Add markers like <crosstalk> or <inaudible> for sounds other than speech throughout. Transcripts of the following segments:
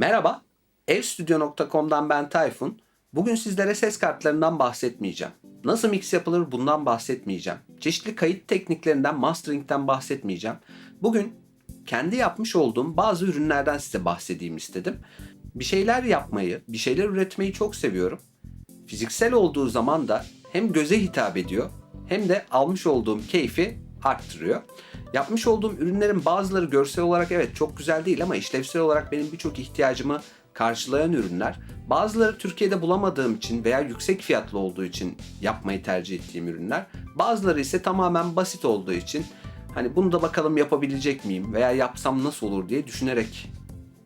Merhaba, evstudio.com'dan ben Tayfun. Bugün sizlere ses kartlarından bahsetmeyeceğim. Nasıl mix yapılır bundan bahsetmeyeceğim. Çeşitli kayıt tekniklerinden, mastering'den bahsetmeyeceğim. Bugün kendi yapmış olduğum bazı ürünlerden size bahsedeyim istedim. Bir şeyler yapmayı, bir şeyler üretmeyi çok seviyorum. Fiziksel olduğu zaman da hem göze hitap ediyor hem de almış olduğum keyfi arttırıyor. Yapmış olduğum ürünlerin bazıları görsel olarak evet çok güzel değil ama işlevsel olarak benim birçok ihtiyacımı karşılayan ürünler. Bazıları Türkiye'de bulamadığım için veya yüksek fiyatlı olduğu için yapmayı tercih ettiğim ürünler. Bazıları ise tamamen basit olduğu için hani bunu da bakalım yapabilecek miyim veya yapsam nasıl olur diye düşünerek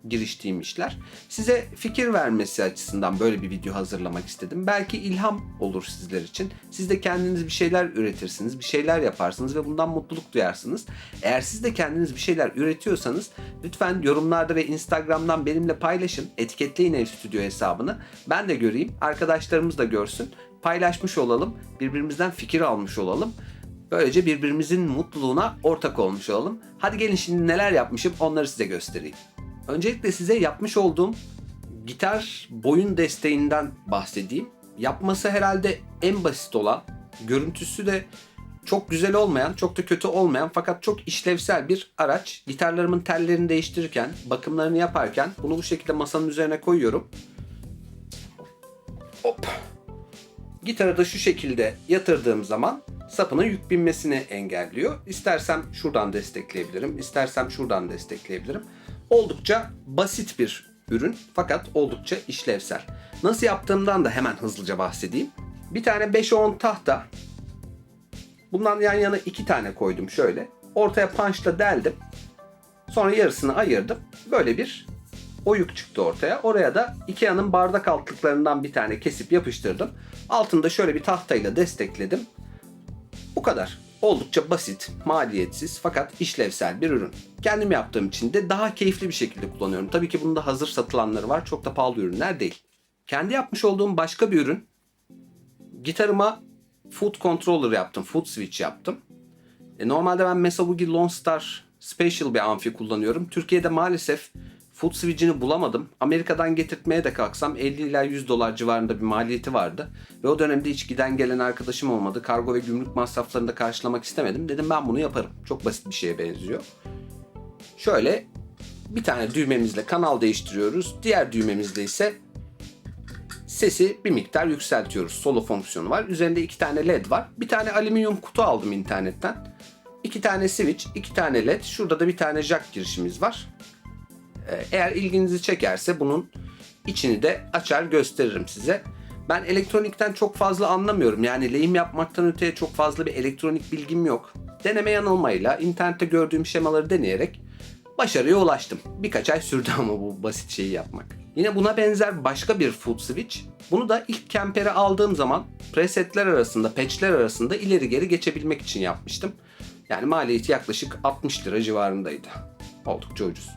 giriştiğim işler. Size fikir vermesi açısından böyle bir video hazırlamak istedim. Belki ilham olur sizler için. Siz de kendiniz bir şeyler üretirsiniz, bir şeyler yaparsınız ve bundan mutluluk duyarsınız. Eğer siz de kendiniz bir şeyler üretiyorsanız lütfen yorumlarda ve Instagram'dan benimle paylaşın. Etiketleyin Ev Stüdyo hesabını. Ben de göreyim, arkadaşlarımız da görsün. Paylaşmış olalım, birbirimizden fikir almış olalım. Böylece birbirimizin mutluluğuna ortak olmuş olalım. Hadi gelin şimdi neler yapmışım onları size göstereyim. Öncelikle size yapmış olduğum gitar boyun desteğinden bahsedeyim. Yapması herhalde en basit olan, görüntüsü de çok güzel olmayan, çok da kötü olmayan fakat çok işlevsel bir araç. Gitarlarımın tellerini değiştirirken, bakımlarını yaparken bunu bu şekilde masanın üzerine koyuyorum. Hop. Gitarı da şu şekilde yatırdığım zaman sapına yük binmesini engelliyor. İstersem şuradan destekleyebilirim, istersem şuradan destekleyebilirim. Oldukça basit bir ürün fakat oldukça işlevsel. Nasıl yaptığımdan da hemen hızlıca bahsedeyim. Bir tane 5'e 10 tahta. Bundan yan yana iki tane koydum şöyle. Ortaya punchla deldim. Sonra yarısını ayırdım. Böyle bir oyuk çıktı ortaya. Oraya da Ikea'nın bardak altlıklarından bir tane kesip yapıştırdım. Altında şöyle bir tahtayla destekledim. Bu kadar. Oldukça basit, maliyetsiz fakat işlevsel bir ürün. Kendim yaptığım için de daha keyifli bir şekilde kullanıyorum. Tabii ki bunda hazır satılanları var. Çok da pahalı ürünler değil. Kendi yapmış olduğum başka bir ürün. Gitarıma foot controller yaptım. Foot switch yaptım. E, normalde ben Mesa Boogie Lone Star Special bir amfi kullanıyorum. Türkiye'de maalesef foot switch'ini bulamadım. Amerika'dan getirtmeye de kalksam 50 ila 100 dolar civarında bir maliyeti vardı. Ve o dönemde hiç giden gelen arkadaşım olmadı. Kargo ve gümrük masraflarını da karşılamak istemedim. Dedim ben bunu yaparım. Çok basit bir şeye benziyor. Şöyle bir tane düğmemizle kanal değiştiriyoruz. Diğer düğmemizle ise sesi bir miktar yükseltiyoruz. Solo fonksiyonu var. Üzerinde iki tane led var. Bir tane alüminyum kutu aldım internetten. İki tane switch, iki tane led. Şurada da bir tane jack girişimiz var. Ee, Eğer ilginizi çekerse bunun içini de açar gösteririm size. Ben elektronikten çok fazla anlamıyorum. Yani lehim yapmaktan öteye çok fazla bir elektronik bilgim yok. Deneme yanılmayla internette gördüğüm şemaları deneyerek başarıya ulaştım. Birkaç ay sürdü <laughs> ama bu basit şeyi yapmak. Yine buna benzer başka bir foot switch. Bunu da ilk Kemper'e aldığım zaman presetler arasında, patchler arasında ileri geri geçebilmek için yapmıştım. Yani maliyeti yaklaşık 60 lira civarındaydı. Oldukça ucuz.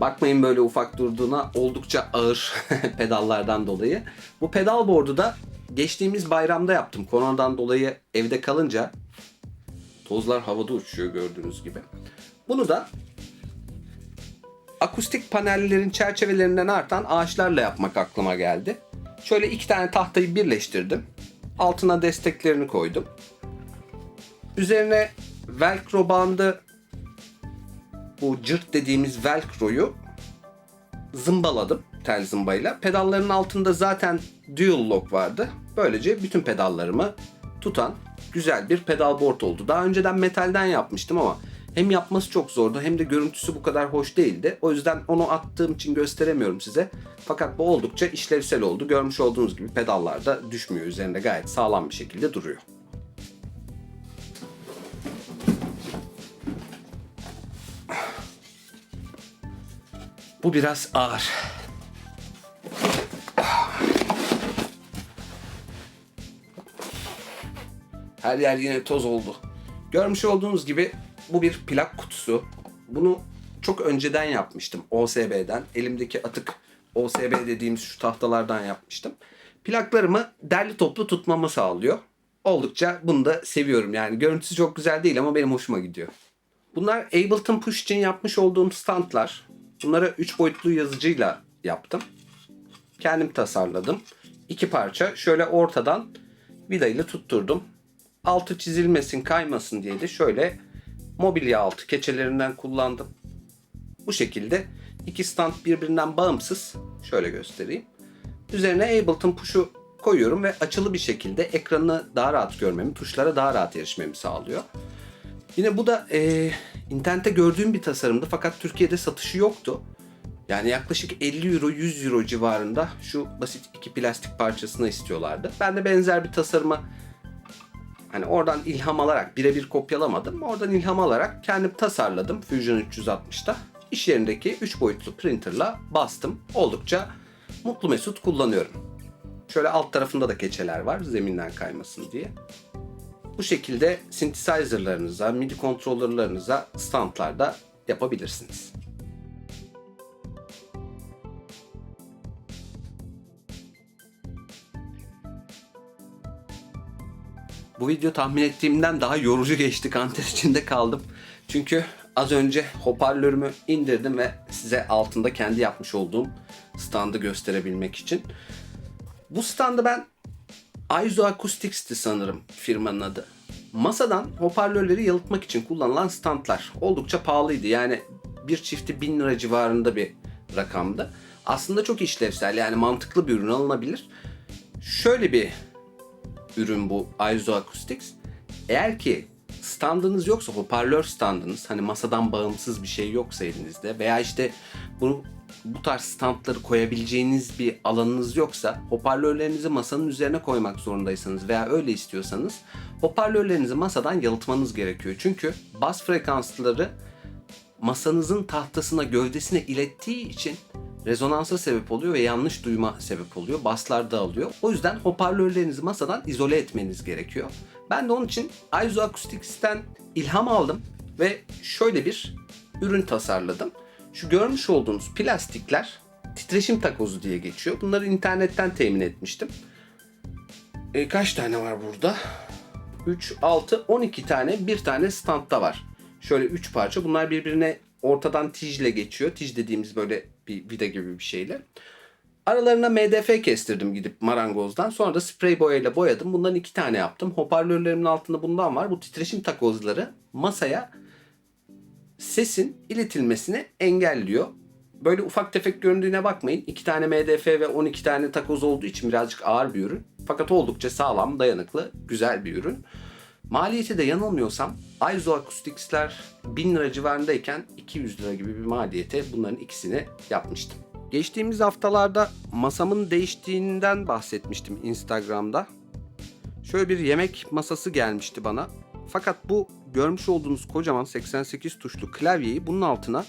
Bakmayın böyle ufak durduğuna oldukça ağır <laughs> pedallardan dolayı. Bu pedal board'u da geçtiğimiz bayramda yaptım. Koronadan dolayı evde kalınca tozlar havada uçuyor gördüğünüz gibi. Bunu da akustik panellerin çerçevelerinden artan ağaçlarla yapmak aklıma geldi. Şöyle iki tane tahtayı birleştirdim. Altına desteklerini koydum. Üzerine velcro bandı bu cırt dediğimiz velcro'yu zımbaladım tel zımbayla. Pedalların altında zaten dual lock vardı. Böylece bütün pedallarımı tutan güzel bir pedal board oldu. Daha önceden metalden yapmıştım ama hem yapması çok zordu hem de görüntüsü bu kadar hoş değildi. O yüzden onu attığım için gösteremiyorum size. Fakat bu oldukça işlevsel oldu. Görmüş olduğunuz gibi pedallar da düşmüyor. Üzerinde gayet sağlam bir şekilde duruyor. Bu biraz ağır. Her yer yine toz oldu. Görmüş olduğunuz gibi bu bir plak kutusu. Bunu çok önceden yapmıştım OSB'den. Elimdeki atık OSB dediğimiz şu tahtalardan yapmıştım. Plaklarımı derli toplu tutmamı sağlıyor. Oldukça bunu da seviyorum yani. Görüntüsü çok güzel değil ama benim hoşuma gidiyor. Bunlar Ableton Push için yapmış olduğum standlar. Bunları 3 boyutlu yazıcıyla yaptım. Kendim tasarladım. İki parça şöyle ortadan vidayla tutturdum. Altı çizilmesin, kaymasın diye de şöyle mobilya altı keçelerinden kullandım. Bu şekilde iki stand birbirinden bağımsız. Şöyle göstereyim. Üzerine Ableton Push'u koyuyorum ve açılı bir şekilde ekranı daha rahat görmemi, tuşlara daha rahat erişmemi sağlıyor. Yine bu da e, internette gördüğüm bir tasarımdı fakat Türkiye'de satışı yoktu. Yani yaklaşık 50 euro 100 euro civarında şu basit iki plastik parçasını istiyorlardı. Ben de benzer bir tasarımı hani oradan ilham alarak birebir kopyalamadım. Oradan ilham alarak kendim tasarladım Fusion 360'ta. İş yerindeki 3 boyutlu printerla bastım. Oldukça mutlu mesut kullanıyorum. Şöyle alt tarafında da keçeler var zeminden kaymasın diye. Bu şekilde synthesizer'larınıza, MIDI kontrolörlerinize standlarda yapabilirsiniz. Bu video tahmin ettiğimden daha yorucu geçti. Kanter içinde kaldım. Çünkü az önce hoparlörümü indirdim ve size altında kendi yapmış olduğum standı gösterebilmek için. Bu standı ben Aizo Acoustics'ti sanırım firmanın adı. Masadan hoparlörleri yalıtmak için kullanılan standlar. Oldukça pahalıydı. Yani bir çifti 1000 lira civarında bir rakamdı. Aslında çok işlevsel yani mantıklı bir ürün alınabilir. Şöyle bir ürün bu Aizo Acoustics. Eğer ki standınız yoksa hoparlör standınız hani masadan bağımsız bir şey yoksa elinizde veya işte bunu bu tarz standları koyabileceğiniz bir alanınız yoksa hoparlörlerinizi masanın üzerine koymak zorundaysanız veya öyle istiyorsanız hoparlörlerinizi masadan yalıtmanız gerekiyor. Çünkü bas frekansları masanızın tahtasına gövdesine ilettiği için rezonansa sebep oluyor ve yanlış duyma sebep oluyor. Baslar dağılıyor. O yüzden hoparlörlerinizi masadan izole etmeniz gerekiyor. Ben de onun için Aizo Acoustics'ten ilham aldım ve şöyle bir ürün tasarladım. Şu görmüş olduğunuz plastikler titreşim takozu diye geçiyor. Bunları internetten temin etmiştim. E, kaç tane var burada? 3, 6, 12 tane bir tane standta var. Şöyle 3 parça. Bunlar birbirine ortadan tijle geçiyor. Tij dediğimiz böyle bir vida gibi bir şeyle. Aralarına MDF kestirdim gidip marangozdan. Sonra da sprey boyayla boyadım. Bundan iki tane yaptım. Hoparlörlerimin altında bundan var. Bu titreşim takozları masaya sesin iletilmesini engelliyor. Böyle ufak tefek göründüğüne bakmayın. 2 tane MDF ve 12 tane takoz olduğu için birazcık ağır bir ürün. Fakat oldukça sağlam, dayanıklı, güzel bir ürün. Maliyeti de yanılmıyorsam Aizo Acoustics'ler 1000 lira civarındayken 200 lira gibi bir maliyete bunların ikisini yapmıştım. Geçtiğimiz haftalarda masamın değiştiğinden bahsetmiştim Instagram'da. Şöyle bir yemek masası gelmişti bana. Fakat bu görmüş olduğunuz kocaman 88 tuşlu klavyeyi bunun altına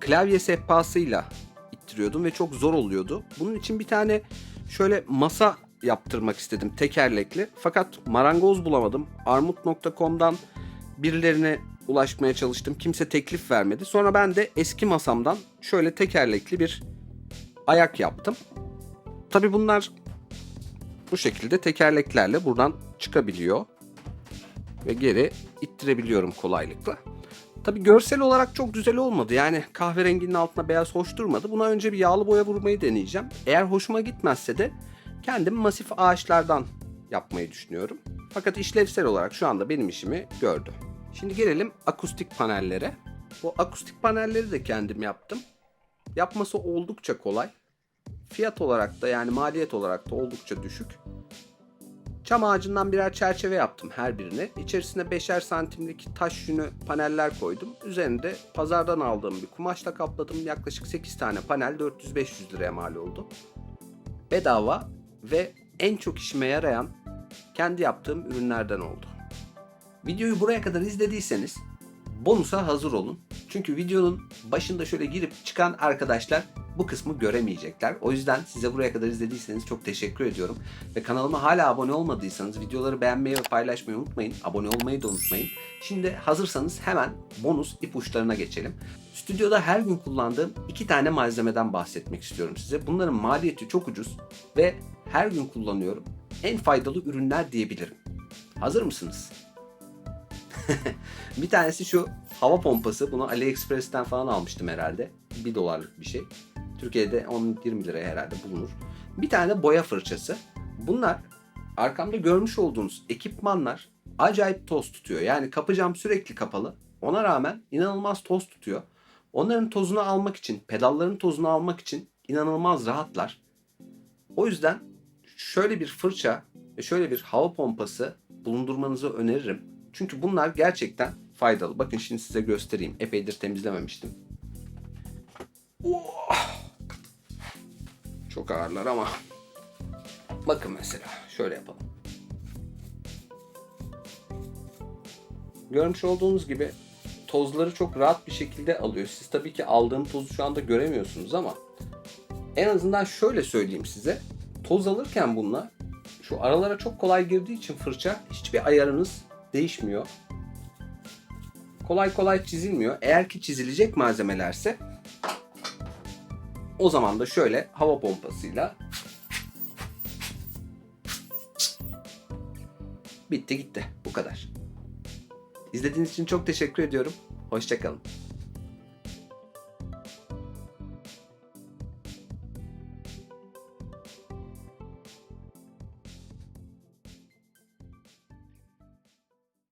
klavye sehpasıyla ittiriyordum ve çok zor oluyordu. Bunun için bir tane şöyle masa yaptırmak istedim tekerlekli. Fakat marangoz bulamadım. Armut.com'dan birilerine ulaşmaya çalıştım. Kimse teklif vermedi. Sonra ben de eski masamdan şöyle tekerlekli bir ayak yaptım. Tabi bunlar bu şekilde tekerleklerle buradan çıkabiliyor. Ve geri ittirebiliyorum kolaylıkla. Tabi görsel olarak çok güzel olmadı. Yani kahverenginin altına beyaz hoş durmadı. Buna önce bir yağlı boya vurmayı deneyeceğim. Eğer hoşuma gitmezse de kendim masif ağaçlardan yapmayı düşünüyorum. Fakat işlevsel olarak şu anda benim işimi gördü. Şimdi gelelim akustik panellere. Bu akustik panelleri de kendim yaptım. Yapması oldukça kolay. Fiyat olarak da yani maliyet olarak da oldukça düşük. Çam ağacından birer çerçeve yaptım her birine. İçerisine beşer santimlik taş yünü paneller koydum. Üzerinde pazardan aldığım bir kumaşla kapladım. Yaklaşık 8 tane panel 400-500 liraya mal oldu. Bedava ve en çok işime yarayan kendi yaptığım ürünlerden oldu. Videoyu buraya kadar izlediyseniz bonusa hazır olun. Çünkü videonun başında şöyle girip çıkan arkadaşlar bu kısmı göremeyecekler. O yüzden size buraya kadar izlediyseniz çok teşekkür ediyorum. Ve kanalıma hala abone olmadıysanız videoları beğenmeyi ve paylaşmayı unutmayın. Abone olmayı da unutmayın. Şimdi hazırsanız hemen bonus ipuçlarına geçelim. Stüdyoda her gün kullandığım iki tane malzemeden bahsetmek istiyorum size. Bunların maliyeti çok ucuz ve her gün kullanıyorum. En faydalı ürünler diyebilirim. Hazır mısınız? <laughs> bir tanesi şu hava pompası. Bunu AliExpress'ten falan almıştım herhalde. 1 dolarlık bir şey. Türkiye'de 10-20 liraya herhalde bulunur. Bir tane boya fırçası. Bunlar arkamda görmüş olduğunuz ekipmanlar acayip toz tutuyor. Yani kapı cam sürekli kapalı. Ona rağmen inanılmaz toz tutuyor. Onların tozunu almak için, pedalların tozunu almak için inanılmaz rahatlar. O yüzden şöyle bir fırça ve şöyle bir hava pompası bulundurmanızı öneririm. Çünkü bunlar gerçekten faydalı. Bakın şimdi size göstereyim. Epeydir temizlememiştim. Oh! Çok ağırlar ama. Bakın mesela şöyle yapalım. Görmüş olduğunuz gibi tozları çok rahat bir şekilde alıyor. Siz tabii ki aldığım tozu şu anda göremiyorsunuz ama en azından şöyle söyleyeyim size. Toz alırken bununla şu aralara çok kolay girdiği için fırça hiçbir ayarınız değişmiyor. Kolay kolay çizilmiyor. Eğer ki çizilecek malzemelerse o zaman da şöyle hava pompasıyla bitti gitti. Bu kadar. İzlediğiniz için çok teşekkür ediyorum. Hoşçakalın.